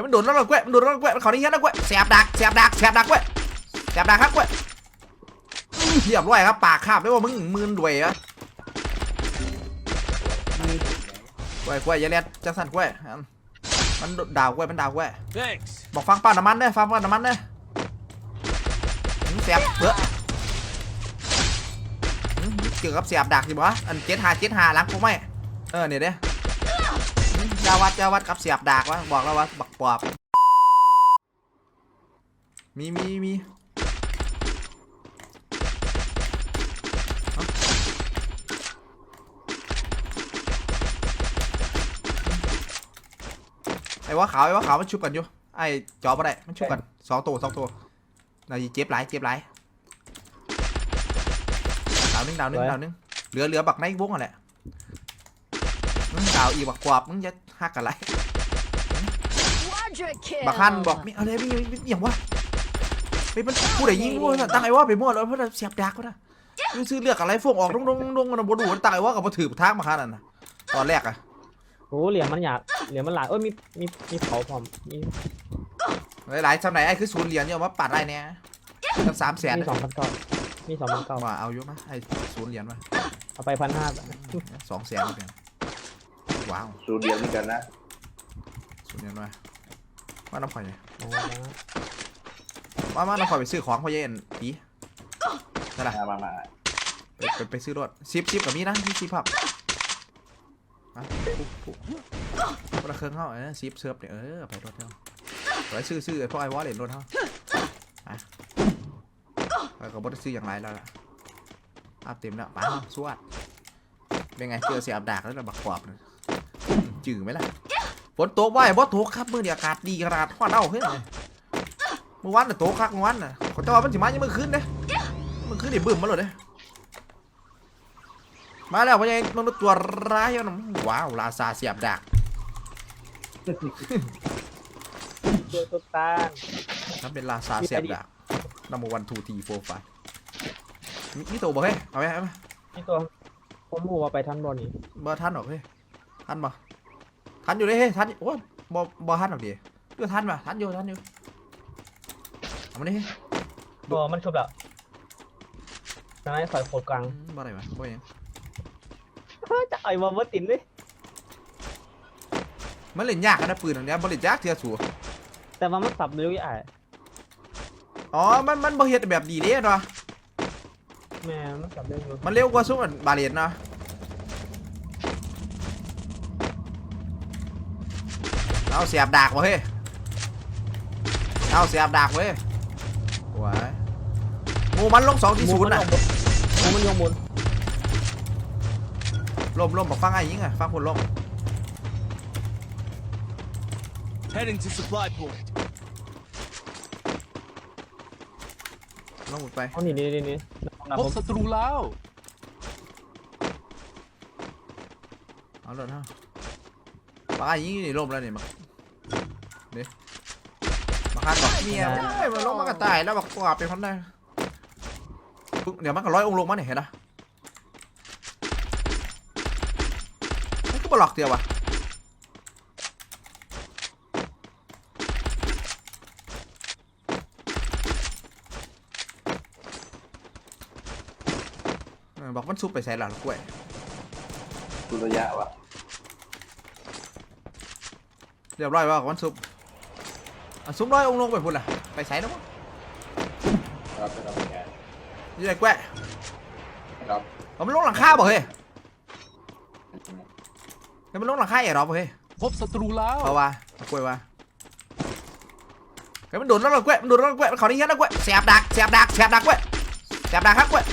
ฮ้ยมันโดนแล้วเราแกวะมันโดนแล้วเราแกวะมันเขานี่เงี้ยนะแกวะแสบดักแสบดักแสบดักแกวะแสบดักครับแกวะอื้อเรียบร้อยครับปากคาบได้ว่ามึงมืนด้วยอะแกวะแกวะอย่าเลียดจังสันแกวะอันมันดาวแกวะมันดาวแกวะ Thanks. บอกฟังป้าน้ำมันเด้อฟังป้าน้ำมันเด้อหืมเสียบเบ้อหืมเกี่ยวกับเสียบดักสิบ่อันเจ็ดหาเจ็ดหาหลังกูไม่เออเนี่ยเด้อหืมอ ยาวัดอยาวัดกับเสียบดักวะบอกแล้วว่าบักปอบมีมีมีไอ้ว่าขาวไอ้ว่าขาวมันชุบกันอยู่ไอ้จอบ่ได้มันชุบกันสองตัวสองตัวนายเจ็บหลายเจ็บหลายดาวหนึงดาวหนึงดาวหนึงเหลือเหลือบักในวงอะแหละมึงดาวอีบักกวาบมึงจะ หักอะไร Quadra kill. บักฮันบอกมีอะไรมีมีมีอย่างวะไปมันผู้ใดยิงด้วยตั้งไอ้ว่าไปมั่วแล้วเพราะเสียบดักก็นะมึงซื้อเลือกอะไรฟงออกดงดงดงมันบดูตั้งไอ้ว่ากับมาถือทางมาขนาดนั้นนะตอนแรกอะโอ้เหรียญมันหยาดเหรียญมันหลายเอ้ยมีมีมีเผาพร้อมมีหลายๆสมัยไอ้คือศูนย์เหรียญเนี่ยเอามาปัดได้เนี่ยตั้งสามแสนมีสองพันเก้ามีสองพันเก้ามาเอาอยู่มาไอ้ศูนย์เหรียญมาเอาไปพันห้าสองแสนเหรียญ ว้าวสูเดียวนี่กันนะศูนย์เหรียญมาว่าน้ำข่อยเนี่ยว่ามาน้ำข่อยไปซื้อของพ่อเย็นปีนั่นแหละมามามาไปไปไปซื้อรถซิปซิปกับมีนะมีซิปพับอะปุ๊บปุ๊บคนละเครื่องเข้าเออซิปเซิร์ฟเนี่ยเออไปรถเท่าไปซื้อซื้อไอ้พวกไอ้วอลเลนรถเท่าอะไปกับบอสซื้ออย่างไรแล้วล่ะอัพเต็มแล้วไป้าสวดเป็นไงเจอเสียบดากแล้วนะบักขวบเลย จืดไหมล่ะฝนตกว่ายบอสตกครับมือเดียอากาศดีขนาดทอดเอาเฮ้ยเมื่อวานน่ะตกคักเมื่อวานน่ะเขาจะว่ามันสิมายังเมื่อคืนเด้เมื่อคืนนี่บึ้มมาเลยเด้มาแล้วพ่อใหญ่มนุษย์ตัวร้ายอะนะว้าวลาซาเสียบดักตัวตุ๊กตานั่นเป็นลาซาเสียบดักนัมวันทูทีโฟร์ไฟมีตัวบ่เฮ้ยเอาไหมเอาไหมนี่ตัวผมหัวไปทันบอลนี่บ่ทันหรอกเฮ้ยทันบ่ ทันอยู่เลยเฮ้ยทันโอ้ยบ่บ่ทันหรอกดิเดือทันป่ะทันอยู่ทันอยู่เอามาดิเฮ้ยบอมันชุบแล้วนายฝ่ายโคตรกลางอืมบ่อะไรวะบ่ยังจะไอ้บอลมาติดเลยมันเล่นยากนะปืนอันเนี้ยบ่เล่นยากเทียสูแต่ว่ามันสับเร็วยี่ไอ้อ๋อมันมันบ่เฮ็ดแบบดีเด้เนาะแม่มันสับเร็วอยู่มันเร็วกว่าซุปอันบาเลนเนาะ เอาเสียบดากบ่เฮ้ยเอาเสียบดากเว้ยไหวายหมูมันลงสองที่ศูนย์น่ะหมูมันยงบนลมลมบอกฟังไอ้ยิงอะฟังคนลม Heading to supply point. ลงหมดไปเอานี่นี่นี่นี่นะพผบมศัตรูแล้ว เอาเลยนะฟังไอ้ยิงอยู่นี่ลมแล้วนี่มา นี่มาคันบอกเมียเอ้ยมันลงมากระต่ายแล้วบอกกว่าเป็นคนได้ปึ๊กเดี๋ยวมันก็ร้อยองค์ลงมาเนี่ยเห็นนะมันก็บล็อกเดียววะเออบอกมันซุปไปใส่หลังกล้วยสูระยะวะเรียบร้อยว่าวันซุป อะซุปร้อยองค์ลงไปพุ่นล่ะ ไปใส่แล้วมั้งครับเป็นอะไรไงยี่ไอ้แกวะครับเอามันลงหลังคาบ่เฮ้ยเฮ้ยมันลงหลังคาไอ้รอบ่เฮ้ยพบศัตรูแล้วเพราะว่าเอากล้วยว่าเฮ้ยมันโดนแล้วเหรากล้วยมันโดนแล้วเหรอกล้วยมันขอนี่เงี้ยนะกล้วยเสียบดักเสียบดักเสียบดักกล้วยเสียบดักครับกล้วย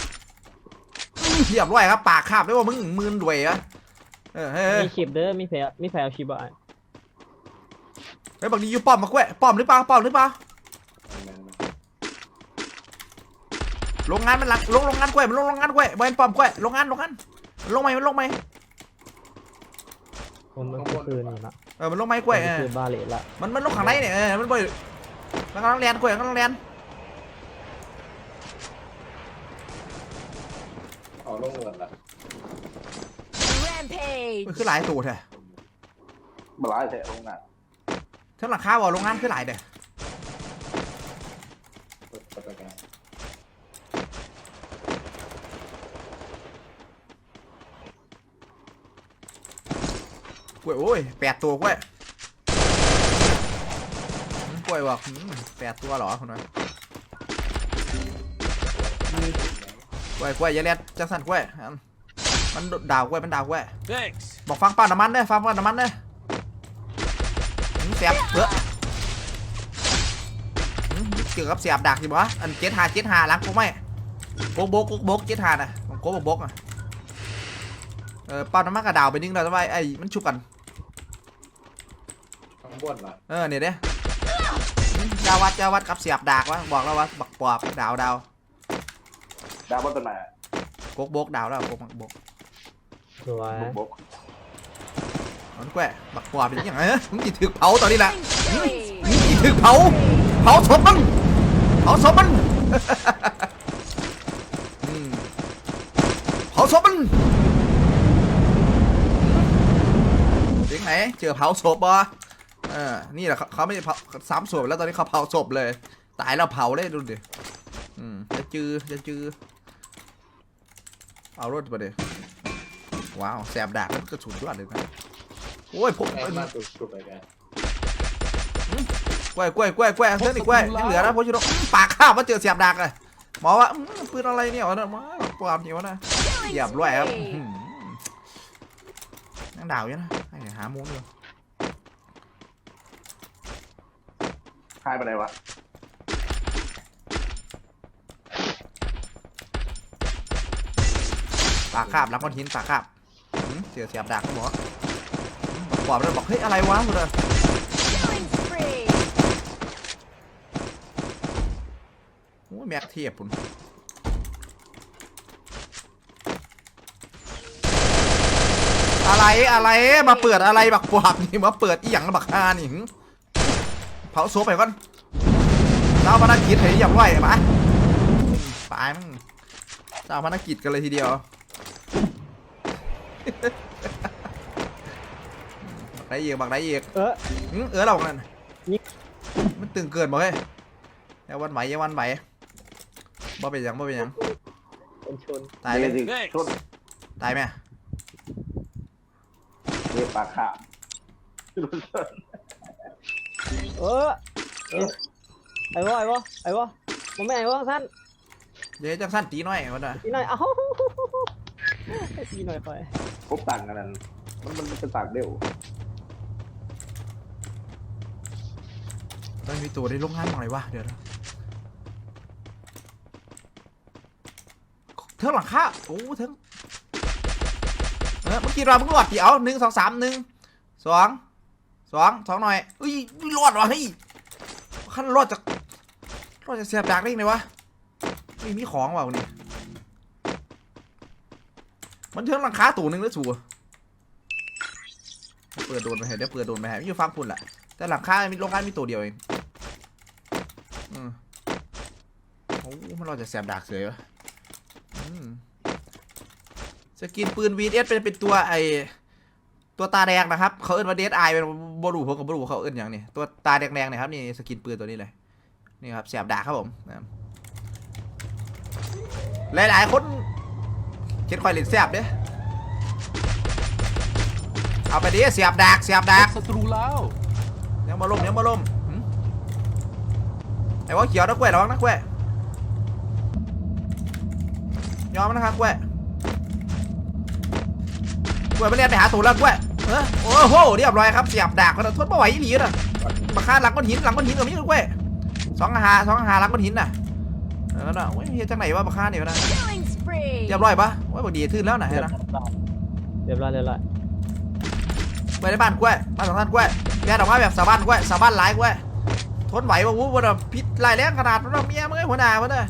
อื้อเรียบร้อยครับปากคาบได้ว่ามึงมืนด้วยอะเออเฮ้ยเฮ้ย มีขีบเด้อมีแผลมีแผลเอาชีบะ เฮ้ยบางทีอยู่ป้อมมากล้วยป้อมหรือเปล่าป้อมหรือเปล่าแมนโรงงานมันหลังลงโรงงานกล้วยมันลงโรงงานกล้วยบเป็นป้อมกล้วยโรงงานโรงงานมันลงไหมมันลงไหมผมมันก็คือนี่ละเออมันลงไหมกล้วยเออคือบาเลตละมันมันลงข้างในเนี่ยเออมันบ่อยมันกำลังเรียนกล้วยกำลังเรียนเอาลงเงินละ Rampage. มันคือหลายตัวแท้บลายแท้ลงน่ะ เท่าหลังคาบ่โรงงานคือหลายเด้อกดกดสแกนกล้วยโอ้ยแปดตัวกล้วยอืมกล้วยบอกอืมแปดตัวเหรอคนนั้นกล้วยกล้วยอย่าเลียดจังสันกล้วยอันมันดาวกล้วยมันดาวกล้วย Thanks. บอกฟังป้าน้ำมันเด้อฟังป้าน้ำมันเด้อหืม เสียบเออหืมเกี่ยวกับเสียบดักสิบ่อันเจ็ดหาเจ็ดหาหลังกูไม่โบกโบกโบกโบกเจ็ดหาน่ะโกบกโบกอะเออป้าน้ำมันกระดาวไปนึงแล้วทำไมไอ้มันชุบกันข้างบนเหรอเออเนี่ยเด้หืมยาวัดยาวัดกับเสียบดากวะบอกแล้วว่าบักปอบดาวดาวดาวบนต้นไม้โกกโบกดาวแล้วโกกบักโบกสวยบุก มันแกว่บักปอบเป็นยังไงเอ้ยมึงจีถึกเผาตอนนี้แหละมึงจีถึกเผา เผาศพมัน เผาศพมันเผาศพมันเสียงไหนเจอเผาศพบ่เออ นี่แหละเขาไม่ได้เผาซ้ำศพแล้วตอนนี้เขาเผาศพเลย ตายแล้วเผาเลยดูดิ อืม จะจือ จะจือ เอารถไปดิว้าว แสบดากมันกระสุนยอดเลยนะ โอ้ยผมแอนมาตุดกดสแกนกล้วยกล้วยกล้วยกล้วยเส้นอีกกล้วยยังเหลือนะพ่อชิโร่อื้อปากข้าวมาเจอเสียบดักเลยหมอว่าอื้อปืนอะไรเนี่ยวะเนี่ยมาปามเนี่ยวะนะ Killing เหยียบด้วยครับ spree. อื้อหือนั่งดาวอยู่นะให้หามุมอยู่หายไปไหนวะปากคาบหลังก้อนหินปากคาบอื้อเจอเสียบดักหมอ อื้อบอกปอบเลยบอกเฮ้ยอะไรวะคุณเด้อ Killing spree. โอ้ยแม็กเทียบคุณอะไรอะไรมาเปิดอะไรบักปอบนี่มาเปิดอีหยังบักฮานี่หึเผาโซไปก่อนเจ้าพนักกิจเฮ้ยอย่าไหวมาตายมึงเจ้าพนักกิจกันเลยทีเดียว ได้อีกบักได้อีกเออหึเออเรานั่นนี่มันตึงเกินบ่เฮ้ยอย่าวันไหวอย่าวันไหวบ่เป็นหยังบ่เป็นหยังเป็นชนตายเลยสิ Thanks. ชนตายไหมเรียปากขาดเออเออไอ้วะไอ้วะไอ้วะมันไม่ไอ้วะท่านเดี๋ยวจังสั้นตีหน่อยวันน่ะตีหน่อยเอ้าตีหน่อยไปพบต่างกันนั้นมันมันมันเป็นต่างเดียว มันมีตัวในโรงงานมองเลยวะเดี๋ยวนะเท่าหลังคาโอ้เท่งเออเมื่อกี้เราเพิ่งรอดเดี๋ยวหนึ่งสองสามหนึ่งสองสองสองหน่อยอุ้ยรอดวะเฮ้ยขั้นรอดจากรอดจากเสียบดักได้ยังไงวะไม่มีของว่ะวันนี้มันเท่งหลังคาตัวหนึ่งแล้วสูเปิดโดนไปให้เดี๋ยวเปิดโดนไปให้ไม่อยู่ฟังคุณแหละ แต่หลังคามีโรงงานมีตัวเดียวเองอืมโอ้มันเราจะแสบดากเสยวะสกินปืน VS เดสเป็นเป็นตัวไอตัวตาแดงนะครับ เขาเอิ้นว่าเดดไอเป็นบรูผมกับบรูเขาเอิ้นอย่างนี้ตัวตาแดงๆเนี่ยครับนี่สกินปืนตัวนี้เลยนี่ครับแสบดาครับผมนะหลายๆคนเช็ดคอยเล่นแสบเด้เอาไปดิเสียบดากเสียบดากศัตรูแล้ว ยังมาล่มยังมาล่มหึไอ้ว่าเขียวนะกล้วยระวังนะกล้วยยอมนะครับกล้วยกล้วยมาเรียนไปหาตูแล้วกล้วยเออโอ้โหเรียบร้อยครับเสียบดากมันทนไม่ไหวอีหลีน่ะมาฆ่าหลังก้อนหินหลังก้อนหินกับมีกล้วยสองอาหารสองอาหารหลังก้อนหินน่ะเออน่ะโอ้ยเฮียจังไหนวะมาฆ่าเนี่ยนะ Killing spree. เรียบร้อยปะโอ้ยบอกดีขึ้นแล้วนะเฮ้ยนะเรียบร้อยเรียบร้อยไปในบ้านกล้วยบ้านของท่านกล้วย แกออกมาแบบสาวบ้านก้วยสาวบ้านหลายก้วยทนไหวปะวู้วันน่ะพิษไล่แรงขนาดนั้นนะเมียมึงไอ้หัวหน้ามันน่ะ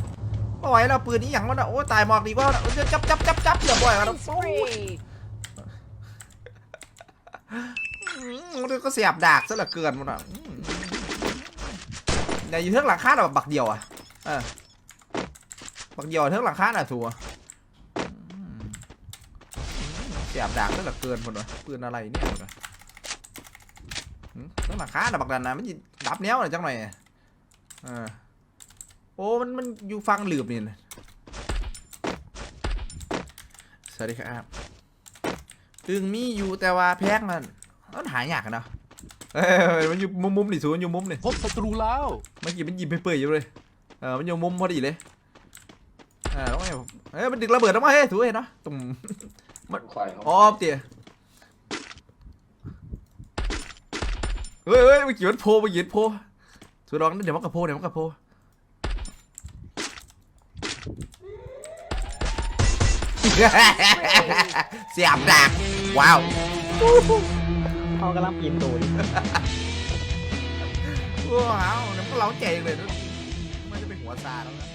ไม่ไหวแล้วปืนนี้อย่างมันน่ะโอ้ตายหมอกดีกว่าจะจับจับจับจับเรียบร้อยแล้ว Killing โอ้มันก็เสียบดากซะเหลือเกินมันอะอืมอย่าอยู่เทิงหลังคาแบบบักเดียวอะเออบักเดียวเทิงหลังคาน่ะทัวเสียบดากซะเหลือเกินหมดเลยปืนอะไรเนี่ยมดเลยหึ ต้องหลังคาดับบักดันนะมันสิดับแนวหน่อยจังหน่อยเออโอ้มันมันอยู่ฟังหลืบนี่นะสวัสดีครับตึงมีอยู่แต่ว่าแพงมันมันหายากอะเนาะเออมันอยู่มุมมุมๆนี่สูมันอยู่มุมนี่พบศัตรูแล้วเมื่อกี้มันหยิบไปเปื่อยอยู่เลยเออมันอยู่มุมพอดีเลยเออแล้วไงเอ้ยมันดึกระเบิดออกมาเฮ้ยถูเห็นเนาะตุ่มคอยเขาอ๋อเตี๋ย เฮ้ยเฮ้ยมันเกี่ยวกับโพมันเกี่ยวกับโพสุดลองเดี๋ยวมันกับโพเดี๋ยวมันกับโพเสียบดักว้าวเขากำลังปีนตูนว้าวเนี่ยมันเล้าใจเลยนะมันจะเป็นหัวซาแล้วนะ